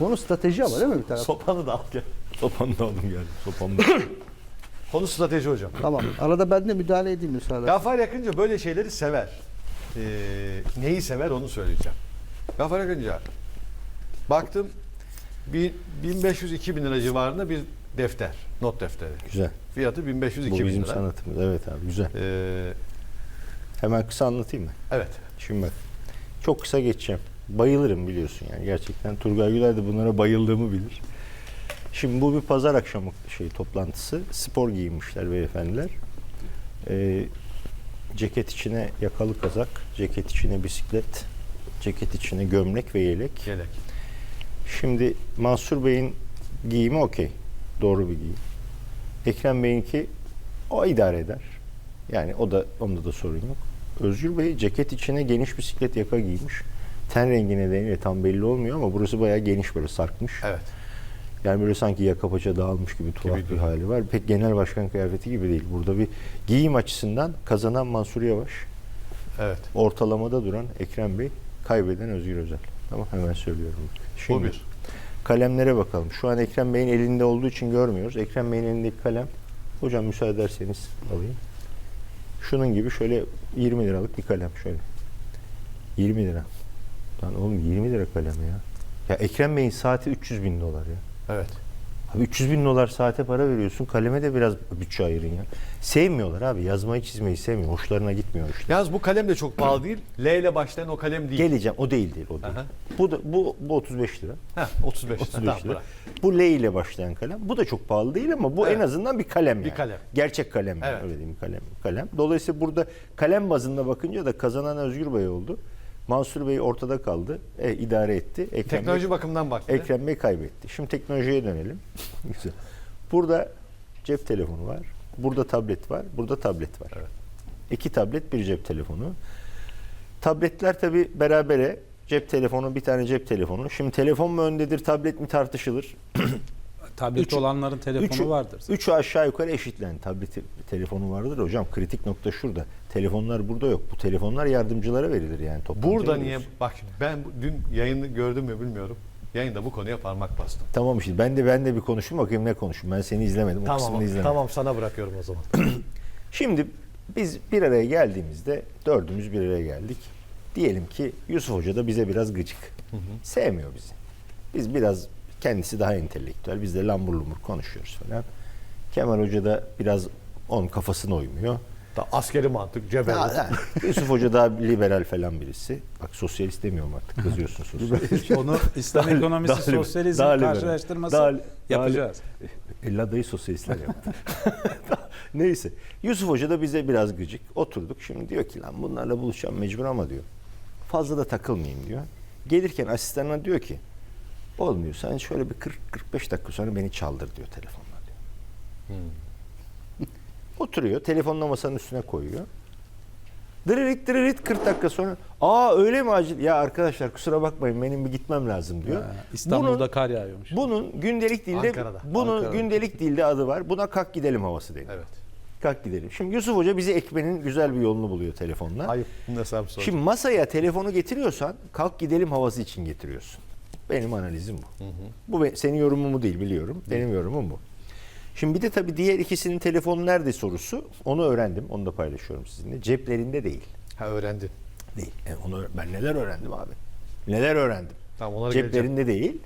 Konu strateji ama değil mi bir taraf? Sopanı da al gel. Sopanı da aldım geldim. Sopanı da. Konu strateji hocam. Tamam. Arada ben de müdahale edeyim müsaade. Gafar Yakınca böyle şeyleri sever. Ee, neyi sever onu söyleyeceğim. Gafar Yakınca baktım bir 1500-2000 lira civarında bir defter. Not defteri. Güzel. Fiyatı 1500-2000 Bu lira. bizim sanatımız. Evet abi güzel. Ee, Hemen kısa anlatayım mı? evet. Şimdi bak. Çok kısa geçeceğim. Bayılırım biliyorsun yani gerçekten. Turgay Güler de bunlara bayıldığımı bilir. Şimdi bu bir pazar akşamı şey toplantısı. Spor giyinmişler beyefendiler. Ee, ceket içine yakalı kazak, ceket içine bisiklet, ceket içine gömlek ve yelek. Yelek. Şimdi Mansur Bey'in giyimi okey. Doğru bir giyim. Ekrem Bey'inki o idare eder. Yani o da onda da sorun yok. Özgür Bey ceket içine geniş bisiklet yaka giymiş. Ten rengi nedeniyle tam belli olmuyor ama burası bayağı geniş böyle sarkmış. Evet. Yani böyle sanki yaka paça dağılmış gibi tuhaf Gibi bir duruyor. hali var. Pek genel başkan kıyafeti gibi değil. Burada bir giyim açısından kazanan Mansur Yavaş, Evet. ortalamada duran Ekrem Bey, kaybeden Özgür Özel. Tamam hemen söylüyorum. Bu Şimdi, bir. Kalemlere bakalım. Şu an Ekrem Bey'in elinde olduğu için görmüyoruz. Ekrem Bey'in elindeki kalem, hocam müsaade ederseniz alayım. Şunun gibi şöyle 20 liralık bir kalem şöyle. 20 lira. Lan oğlum 20 lira kalem ya. Ya Ekrem Bey'in saati 300 bin dolar ya. Evet. Abi 300 bin dolar saate para veriyorsun. Kaleme de biraz bütçe ayırın ya. Sevmiyorlar abi. Yazmayı çizmeyi sevmiyor. Hoşlarına gitmiyor işte. Yalnız bu kalem de çok pahalı değil. L ile başlayan o kalem değil. Geleceğim. O değil değil. O değil. Aha. Bu da bu, bu 35 lira. Heh, 35. 35 Tamam, lira. Bu L ile başlayan kalem. Bu da çok pahalı değil ama bu Evet. en azından bir kalem Bir yani. kalem. Gerçek kalem yani. Evet. Öyle diyeyim kalem. Kalem. Dolayısıyla burada kalem bazında bakınca da kazanan Özgür Bey oldu. Mansur Bey ortada kaldı. E, idare etti. Ekrem Teknoloji Bey, bakımından baktı. Ekrem Bey kaybetti. Şimdi teknolojiye dönelim. Güzel. Burada cep telefonu var. Burada tablet var. Burada tablet var. Evet. İki tablet, bir cep telefonu. Tabletler tabi berabere. Cep telefonu, bir tane cep telefonu. Şimdi telefon mu öndedir, tablet mi tartışılır. Tablet Üç- olanların telefonu Üçü, vardır. üçü aşağı yukarı eşitlen. Tableti, telefonu vardır. Hocam kritik nokta şurada. Telefonlar burada yok. Bu telefonlar yardımcılara verilir yani. Burada niye bak şimdi ben dün yayını gördüm mü bilmiyorum. Yayında bu konuya parmak bastım. Tamam işte ben de ben de bir konuşayım bakayım ne konuşayım. Ben seni izlemedim. O Tamam, kısmını izlemedim. tamam sana bırakıyorum o zaman. Şimdi biz bir araya geldiğimizde dördümüz bir araya geldik. Diyelim ki Yusuf Hoca da bize biraz gıcık. Sevmiyor bizi. Biz biraz kendisi daha entelektüel. Biz de lambur lumbur konuşuyoruz falan. Kemal Hoca da biraz onun kafasına uymuyor. Da askeri mantık, cebel. Daha- Yusuf Hoca daha liberal falan birisi. Bak sosyalist demiyorum artık. Kızıyorsun sosyalist. Onu İslam Daha- ekonomisi daha sosyalizm daha karşılaştırması Daha- yapacağız. E, Ladayı sosyalistler yaptı. Neyse. Yusuf Hoca da bize biraz gıcık. Oturduk. Şimdi diyor ki lan bunlarla buluşacağım mecbur ama diyor. Fazla da takılmayayım diyor. Gelirken asistanına diyor ki olmuyor sen şöyle bir 40-45 dakika sonra beni çaldır diyor telefonla diyor. Oturuyor. Telefonla masanın üstüne koyuyor. Dırırıt dırırıt 40 dakika sonra aa öyle mi acil? Ya arkadaşlar kusura bakmayın benim bir gitmem lazım diyor. Ha, İstanbul'da Bunun- kar yağıyormuş. bunun gündelik dilde Ankara'da. bunun Ankara'da. gündelik dilde adı var. Buna kalk gidelim havası deniyor. Evet. Kalk gidelim. Şimdi Yusuf Hoca bizi ekmenin güzel bir yolunu buluyor telefonla. Ayıp. Sor. Şimdi masaya telefonu getiriyorsan kalk gidelim havası için getiriyorsun. Benim analizim bu. Bu be- senin yorumun mu değil biliyorum. Benim yorumum bu. Şimdi bir de tabii diğer ikisinin telefonu nerede sorusu. Onu öğrendim. Onu da paylaşıyorum sizinle. Ceplerinde değil. Ha öğrendin. Değil. Yani onu ben neler öğrendim abi. Neler öğrendim. Tamam onlara geleceğim. Ceplerinde değil.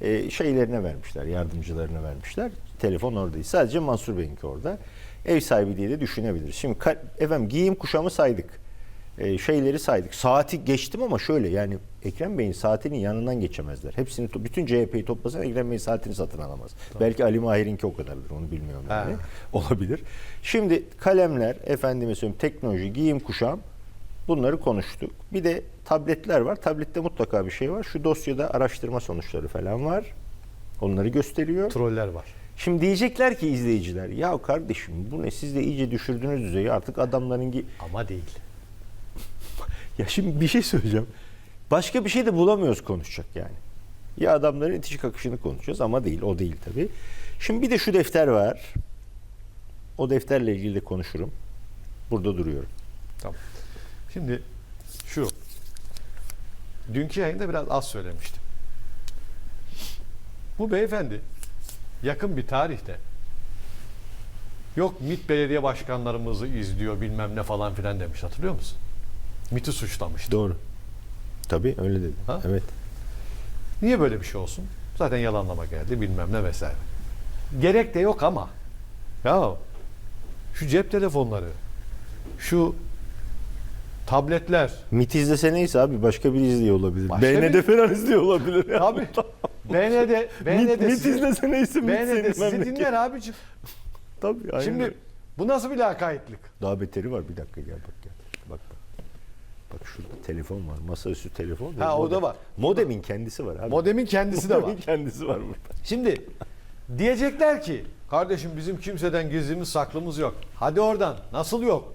E, şeylerine vermişler, yardımcılarına vermişler. Telefon orada değil. Sadece Mansur Bey'inki orada. Ev sahibi diye de düşünebiliriz. Şimdi efendim giyim kuşamı saydık. E, şeyleri saydık. Saati geçtim ama şöyle yani Ekrem Bey'in saatinin yanından geçemezler. Hepsini bütün CHP'yi toplasan Ekrem Bey'in saatini satın alamaz. Belki Ali Mahir'inki o kadardır. Onu bilmiyorum yani. Ha. Olabilir. Şimdi kalemler, efendime söyleyeyim teknoloji, giyim kuşam Bunları konuştuk. Bir de tabletler var. Tablette mutlaka bir şey var. Şu dosyada araştırma sonuçları falan var. Onları gösteriyor. Troller var. Şimdi diyecekler ki izleyiciler ya kardeşim bu ne siz de iyice düşürdünüz düzeyi artık adamların Ama değil. Ya şimdi bir şey söyleyeceğim. Başka bir şey de bulamıyoruz konuşacak yani. Ya adamların itici kakışını konuşacağız ama değil o değil tabii. Şimdi bir de şu defter var. O defterle ilgili de konuşurum. Burada duruyorum. Tamam. Şimdi şu. Dünkü yayında biraz az söylemiştim. Bu beyefendi yakın bir tarihte yok MİT belediye başkanlarımızı izliyor bilmem ne falan filan demiş hatırlıyor musun? MİT'i suçlamıştı. Doğru. Tabii öyle dedi. Ha? Evet. Niye böyle bir şey olsun? Zaten yalanlama geldi bilmem ne vesaire. Gerek de yok ama ya şu cep telefonları şu tabletler MIT izlese neyse abi başka biri izliyor olabilir. Başka BND bir- falan izliyor olabilir. Ya. abi BND MIT, BND MIT sizi, izlese neyse MIT BND sizi dinler abicim. Tabii aynen. Şimdi bu nasıl bir lakaytlık? Daha beteri var bir dakika gel bak gel. Bak şurada telefon var. Masaüstü telefon. Ha, o da var. Modemin kendisi var abi. Modemin kendisi de var. Modemin kendisi var burada. Şimdi diyecekler ki kardeşim bizim kimseden gizlimiz saklımız yok. Hadi oradan. Nasıl yok?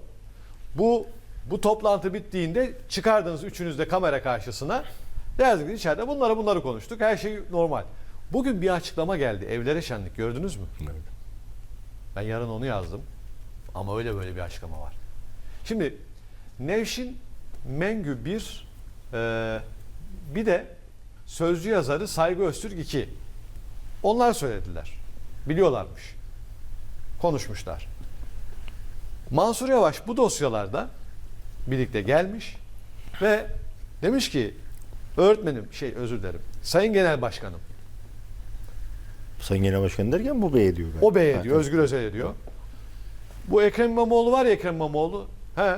Bu bu toplantı bittiğinde çıkardınız üçünüz de kamera karşısına. Yazdık içeride bunları bunları konuştuk. Her şey normal. Bugün bir açıklama geldi. Evlere şenlik gördünüz mü? Ben yarın onu yazdım. Ama öyle böyle bir açıklama var. Şimdi Nevşin Mengü bir e, bir de sözcü yazarı Saygı Öztürk 2. Onlar söylediler. Biliyorlarmış. Konuşmuşlar. Mansur Yavaş bu dosyalarda birlikte gelmiş ve demiş ki öğretmenim şey özür dilerim. Sayın Genel Başkanım Sayın Genel Başkan derken bu bey diyor. o bey diyor, Özgür Özel diyor. Bu Ekrem İmamoğlu var ya Ekrem İmamoğlu. He.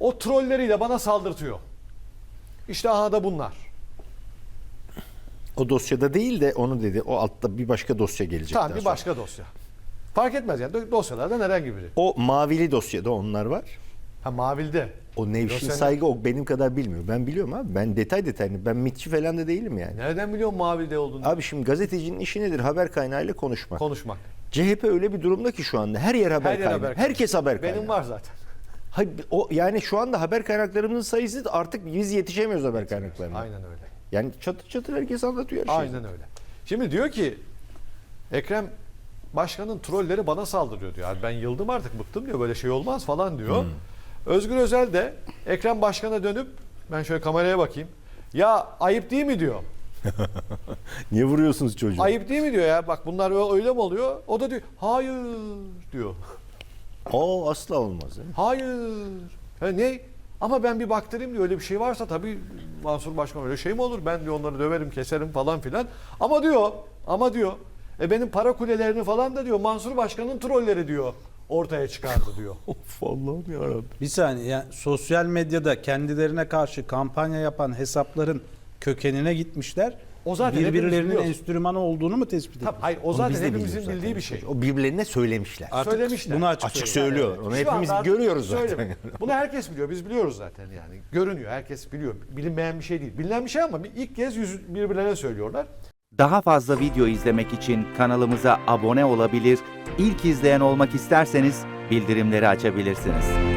O trolleriyle bana saldırtıyor. İşte aha da bunlar. O dosyada değil de onu dedi. O altta bir başka dosya gelecek. Tamam bir sonra. başka dosya. Fark etmez yani dosyalardan herhangi biri. O mavili dosyada onlar var. Ha mavilde. O Nevşin Dosyanın- Saygı o benim kadar bilmiyor. Ben biliyorum abi. Ben detay detaylı. Ben mitçi falan da değilim yani. Nereden biliyorsun mavilde olduğunu? Abi şimdi gazetecinin işi nedir? Haber kaynağıyla konuşmak. Konuşmak. CHP öyle bir durumda ki şu anda her yer haber Her yer kaynağı. haber kaynağı. Herkes haber kaynağı. Benim var zaten. O yani şu anda haber kaynaklarımızın sayısı artık biz yetişemiyoruz haber kaynaklarına. Aynen öyle. Yani çatır çatır herkes anlatıyor her şeyi. Aynen öyle. Şimdi diyor ki Ekrem Başkan'ın trolleri bana saldırıyor diyor. Yani ben yıldım artık bıktım diyor. Böyle şey olmaz falan diyor. Hmm. Özgür Özel de Ekrem Başkan'a dönüp ben şöyle kameraya bakayım. Ya ayıp değil mi diyor. Niye vuruyorsunuz çocuğu? Ayıp değil mi diyor ya. Bak bunlar öyle mi oluyor? O da diyor hayır diyor. O asla olmaz. mi? Hayır. Ha, ne? Ama ben bir baktırayım diyor. Öyle bir şey varsa tabii Mansur Başkan öyle şey mi olur? Ben diyor onları döverim, keserim falan filan. Ama diyor, ama diyor. E benim para kulelerini falan da diyor Mansur Başkan'ın trolleri diyor ortaya çıkardı diyor. Of Allah'ım yarabbim. Bir saniye yani sosyal medyada kendilerine karşı kampanya yapan hesapların kökenine gitmişler. O zaten hepimiz birbirlerinin biliyoruz. enstrümanı olduğunu mu tespit ediyor? Tabii, hayır o Onu zaten biz de hepimizin biliyoruz bildiği bir şey. O birbirlerine söylemişler. Artık Söylemişler. bunu açık, Açık söylüyor. Onu Şu hepimiz anda görüyoruz zaten. söylemiyor. Bunu herkes biliyor. Biz biliyoruz zaten yani. Görünüyor. Herkes biliyor. Bilinmeyen bir şey değil. Bilinen bir şey ama bir ilk kez yüz birbirlerine söylüyorlar. Daha fazla video izlemek için kanalımıza abone olabilir, ilk izleyen olmak isterseniz bildirimleri açabilirsiniz.